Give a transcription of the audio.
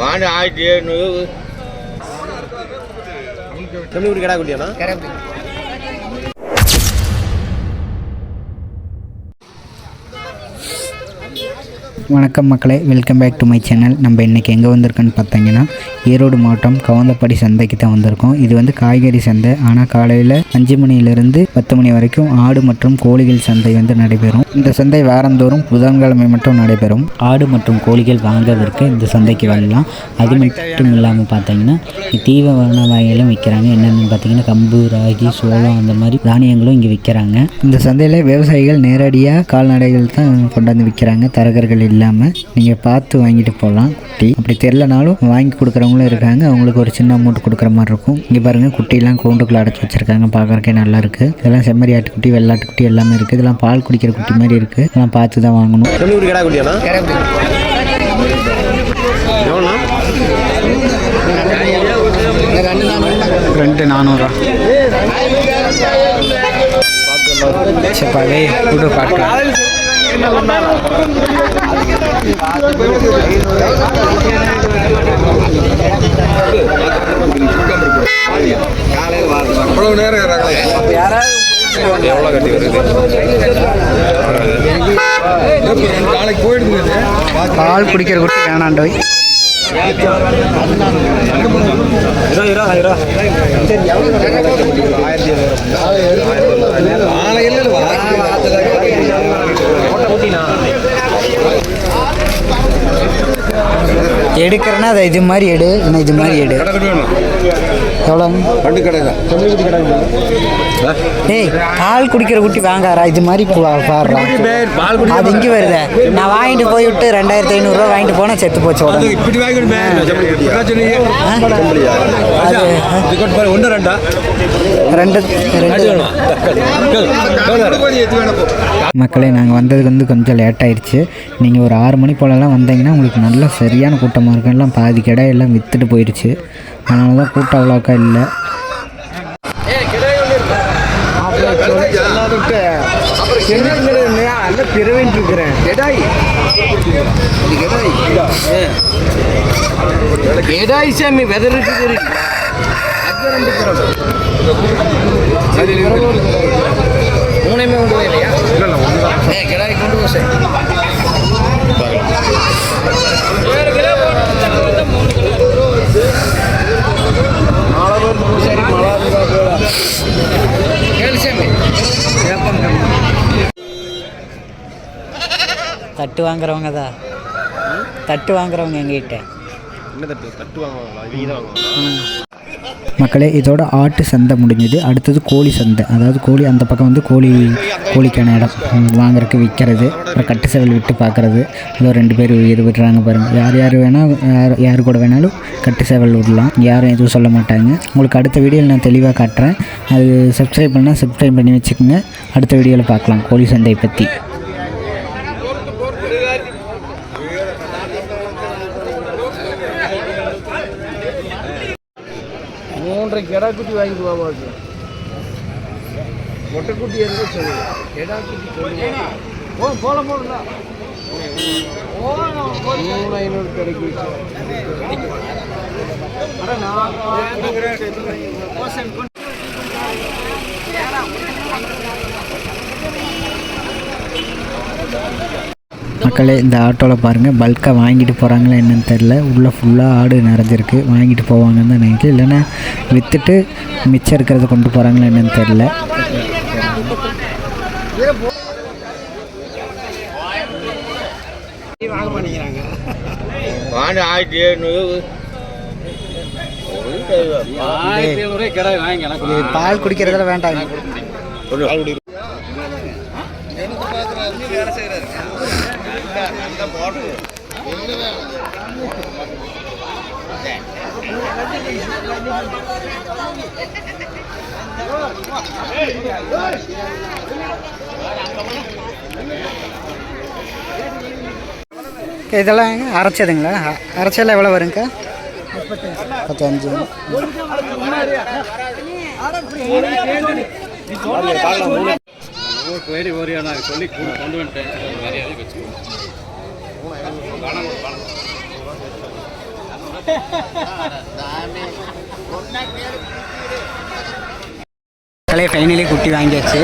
வாண்டு ஆயிரத்தி எழுநூறு. தொண்ணூறு கிடா குட்டியாண்ணா? வணக்கம் மக்களே welcome back to my channel நம்ம இன்றைக்கி எங்கே வந்திருக்கோன்னு பார்த்தீங்கன்னா ஈரோடு மாவட்டம் கவுந்தப்பாடி சந்தைக்கு தான் வந்திருக்கோம். இது வந்து காய்கறி சந்தை. ஆனால் காலையில் அஞ்சு மணியிலிருந்து பத்து மணி வரைக்கும் ஆடு மற்றும் கோழிகள் சந்தை வந்து நடைபெறும். இந்த சந்தை வாரந்தோறும் புதன்கிழமை மட்டும் நடைபெறும். ஆடு மற்றும் கோழிகள் வாங்குவதற்கு இந்த சந்தைக்கு வரலாம். அது மட்டும் இல்லாமல் பார்த்தீங்கன்னா தீவன வகைகளும் விற்கிறாங்க என்னென்னு பார்த்தீங்கன்னா கம்பு ராகி சோளம் அந்த மாதிரி தானியங்களும் இங்கே விற்கிறாங்க இந்த சந்தையில் விவசாயிகள் நேரடியாக கால்நடைகள் தான் கொண்டாந்து விற்கிறாங்க தரகர்கள் இல்லாமல் நீங்கள் பார்த்து வாங்கிட்டு போகலாம் குட்டி. அப்படி தெரிலனாலும் வாங்கி கொடுக்குறவங்களும் இருக்காங்க. அவங்களுக்கு ஒரு சின்ன அமௌண்ட் கொடுக்குற மாதிரி இருக்கும். இங்கே பாருங்கள் குட்டிலாம் கூண்டுக்குள்ள அடைச்சி வச்சிருக்காங்க. பார்க்கறக்கே நல்லா இருக்குது இதெல்லாம் செம்மறி ஆட்டுக்குட்டி வெள்ளாட்டுக்குட்டி எல்லாமே இருக்குது இதெல்லாம் பால் குடிக்கிற குட்டி மாதிரி இருக்குது இதெல்லாம் பார்த்து தான் வாங்கணும். கிடா ரெண்டு நானூறுரூவா சப்பாவே விடு காட்டுறேன் அவ்வளவு நேரம் எவ்வளோ கட்டி வருது நாளைக்கு போயிடுது பால் குடிக்கிற குட்டி வேணாண்டோய் நாளைக்கு எடுக்கிறேன்னா அதை இது மாதிரி எடு இல்லை இது மாதிரி எடு. எவ்வளோ ரெண்டு கடை தான். ஏய் பால் குடிக்கிற குட்டி வாங்காரா? இது மாதிரி பா- பாடுறா அது இங்கே வருதே. நான் வாங்கிட்டு போய் விட்டு ரெண்டாயிரத்தி ஐநூறுரூவா வாங்கிட்டு போனால் செத்து போச்சு ஒன்று ரெண்டா? ரெண்டு மக்களே நாங்கள் வந்ததுக்கு வந்து கொஞ்சம் லேட் ஆயிடுச்சு நீங்கள் ஒரு ஆறு மணி போலலாம் வந்தீங்கன்னா உங்களுக்கு நல்லா சரியான கூட்டமாக இருக்கும் எல்லாம் பாதி கடை எல்லாம் விற்றுட்டு போயிடுச்சு. அதனால தான் கூட்டம் அவ்வளோக்கா இல்லை. எடாய் சாமி வெதருக்கு மூணையுமே கொண்டு போயிலையா ஏ கிடாய் கொண்டு போ சார் தட்டு வாங்குறவங்க தான். தட்டு வாங்குறவங்க எங்ககிட்ட. மக்களே இதோட ஆட்டு சந்தை முடிஞ்சது. அடுத்தது கோழி சந்தை. அதாவது கோழி அந்த பக்கம் வந்து கோழி கோழிக்கான இடம். வாங்குறதுக்கு விற்கிறது. அப்புறம் கட்டு சேவல் விட்டு பார்க்குறது. இதோ ரெண்டு பேர் உயிர் விடுறாங்க பாருங்கள் யார் யார் வேணால் யார் யார் கூட வேணாலும் கட்டு சேவல் விடலாம். யாரும் எதுவும் சொல்ல மாட்டாங்க. உங்களுக்கு அடுத்த வீடியோவில் நான் தெளிவாக காட்டுறேன். அது சப்ஸ்கிரைப் பண்ணால் சப்ஸ்கிரைப் பண்ணி வச்சுக்கோங்க. அடுத்த வீடியோவில் பார்க்கலாம். கோழி சந்தையை பற்றி மூன்றரை கிடா குட்டி வாங்கிட்டு போவாங்க மொட்டைக்குட்டி இருந்தா சொல்லு. கிடா குட்டி சொல்லு ஓ போல போடல மூணு ஐநூறு கிடைக்கு மக்களே இந்த ஆட்டோவில் பாருங்கள் பல்காக வாங்கிட்டு போகிறாங்களா என்னன்னு தெரில உள்ளே ஃபுல்லாக ஆடு நிறைஞ்சிருக்கு. வாங்கிட்டு போவாங்கன்னு தான் நினைக்கிறேன். இல்லைன்னா விற்றுட்டு மிச்சம் இருக்கிறத கொண்டு போகிறாங்களா என்னன்னு தெரில வாண்டு ஆயிரத்தி எழுநூறு. எழுநூறு கிடாய் வாங்கி பால் குடிக்கிறதுல வேண்டாம் இதெல்லாம் அரைச்சதுங்களா அ- எவ்வளோ வருங்க பத்தஞ்சு போட்டு வேடி ஓரியா நான் சொல்லி கொண்டு வந்துட்டேன். மரியாதை வச்சுக்கோங்க. ஃபைனலி குட்டி வாங்கியாச்சு.